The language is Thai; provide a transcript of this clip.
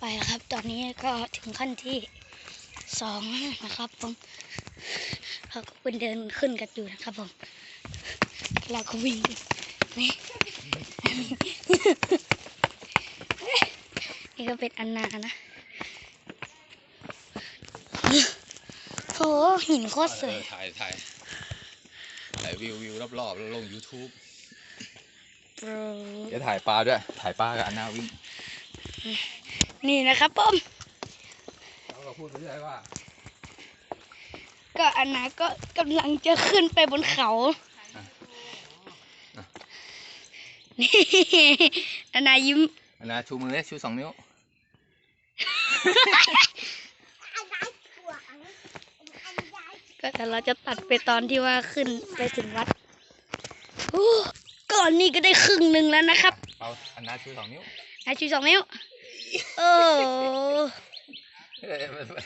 ไปแล้วครับ ตอนนี้ก็ถึงขั้นที่สองนะครับผมเขาก็เป็นเดินขึ้นกันอยู่นะครับผม เราก็วิ่งนี่นี่ก็เป็นอันนานะโหหินโคตรสวยเออถ่ายถ่ายถ่ายวิววิวรอบๆแล้วลง YouTube โปรเดี๋ยวถ่ายปลาด้วย ถ่ายปลากับอันนาวิ่ง นี่นะครับผมเราก็พูดไปเรื่อยว่า ก็อันนาก็กำลังจะขึ้นไปบนเขานี่อันนายิ้ม อันนาชูมือเลยชูสองนิ้ว ก็แต่เราจะตัดไปตอนที่ว่าขึ้นไปถึงวัดโอ้ก่อนนี้ก็ได้ครึ่งหนึ่งแล้วนะครับ เอาอันนาชูสองนิ้วอาชูสองนิ้ว โอ้เอ้ย